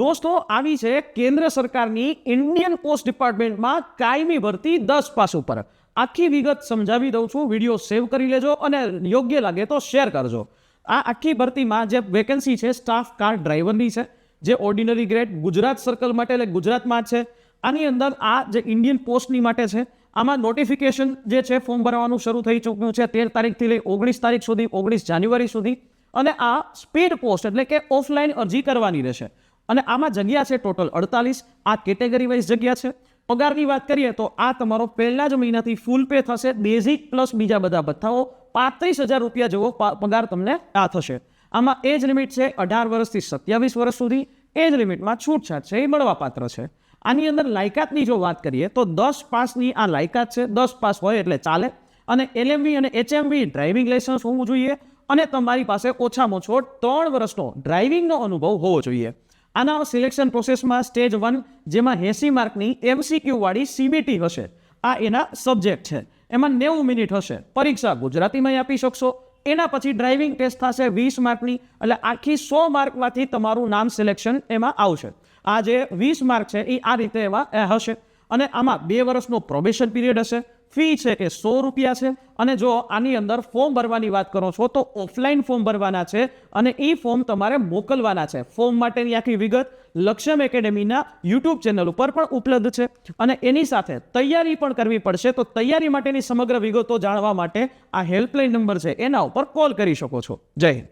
દોસ્તો, આવી છે કેન્દ્ર સરકારની ઇન્ડિયન પોસ્ટ ડિપાર્ટમેન્ટમાં કાયમી ભરતી દસ પાસ ઉપર. આખી વિગત સમજાવી દઉં છું, વીડિયો સેવ કરી લેજો અને યોગ્ય લાગે તો શેર કરજો. આ આખી ભરતીમાં જે વેકેન્સી છે સ્ટાફ કાર ડ્રાઈવરની છે, જે ઓર્ડિનરી ગ્રેડ ગુજરાત સર્કલ માટે એટલે ગુજરાતમાં છે. આની અંદર આ જે ઇન્ડિયન પોસ્ટની માટે છે, આમાં નોટિફિકેશન જે છે ફોર્મ ભરવાનું શરૂ થઈ ચૂક્યું છે, તેર તારીખથી લઈ ઓગણીસ તારીખ સુધી, ઓગણીસ જાન્યુઆરી સુધી. અને આ સ્પીડ પોસ્ટ એટલે કે ઓફલાઈન અરજી કરવાની રહેશે. અને આમાં જગ્યા છે ટોટલ અડતાલીસ. આ કેટેગરી વાઇઝ જગ્યા છે. પગારની વાત કરીએ તો આ તમારો પહેલા જ મહિનાથી ફૂલ પે થશે. બેઝિક પ્લસ બીજા બધા ભથ્થાઓ. પાંત્રીસ હજાર રૂપિયા જેવો પગાર તમને આ થશે. આમાં એજ લિમિટ છે અઢાર વર્ષથી સત્યાવીસ વર્ષ સુધી. એજ લિમિટમાં છૂટછાટ છે, એ મળવાપાત્ર છે. આની અંદર લાયકાતની જો વાત કરીએ તો દસ પાસની આ લાયકાત છે. દસ પાસ હોય એટલે ચાલે. અને એલએમવી અને એચએમવી ડ્રાઇવિંગ લાયસન્સ હોવું જોઈએ. અને તમારી પાસે ઓછામાં ઓછો ત્રણ વર્ષનો ડ્રાઇવિંગનો અનુભવ હોવો જોઈએ. આના સિલેક્શન પ્રોસેસમાં સ્ટેજ વન જેમાં એંસી માર્કની એમસીક્યુ વાળી સીબીટી હશે. આ એના સબ્જેક્ટ છે. એમાં નેવું મિનિટ હશે. પરીક્ષા ગુજરાતીમાં આપી શકશો. એના પછી ડ્રાઇવિંગ ટેસ્ટ થશે વીસ માર્કની. એટલે આખી સો માર્કમાંથી તમારું નામ સિલેક્શન એમાં આવશે. આ જે વીસ માર્ક છે એ આ રીતે એમાં હશે. અને આમાં બે વર્ષનો પ્રોબેશન પીરિયડ હશે. ફી છે એ સો રૂપિયા છે. અને જો આની અંદર ફોર્મ ભરવાની વાત કરો છો, તો ઓફલાઈન ફોર્મ ભરવાના છે અને એ ફોર્મ તમારે મોકલવાના છે. ફોર્મ માટેની આખી વિગત લક્ષ્યમ એકેડેમીના યુટ્યુબ ચેનલ ઉપર પણ ઉપલબ્ધ છે. અને એની સાથે તૈયારી પણ કરવી પડશે, તો તૈયારી માટેની સમગ્ર વિગતો જાણવા માટે આ હેલ્પલાઇન નંબર છે, એના ઉપર કોલ કરી શકો છો. જય હિન્દ.